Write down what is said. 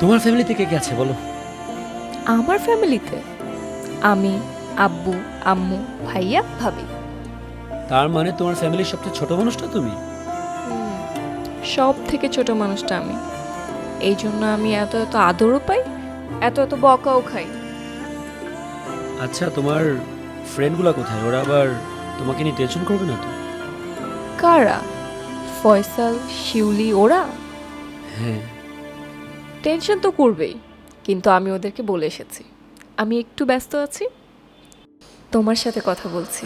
তোমার ফ্যামিলিতে কে কে আছে বলো? আমার ফ্যামিলিতে আমি আব্বু আম্মু ভাইয়া ভাবি। তার মানে তোমার ফ্যামিলির সবচেয়ে ছোট মানুষটা তুমি? সব থেকে ছোট মানুষটা আমি। এই জন্য আমি এত এত আদরও পাই এত এত বকাও খাই। আচ্ছা তোমার ফ্রেন্ডগুলো কোথায়? ওরা আবার তোমাকে নিয়ে টেনশন করবে না তো? কারা? ফয়সাল শিউলি ওরা? হ্যাঁ। টেনশন তো করবেই, কিন্তু আমি ওদেরকে বলে এসেছি। আমি একটু ব্যস্ত আছি। তোমার সাথে কথা বলছি।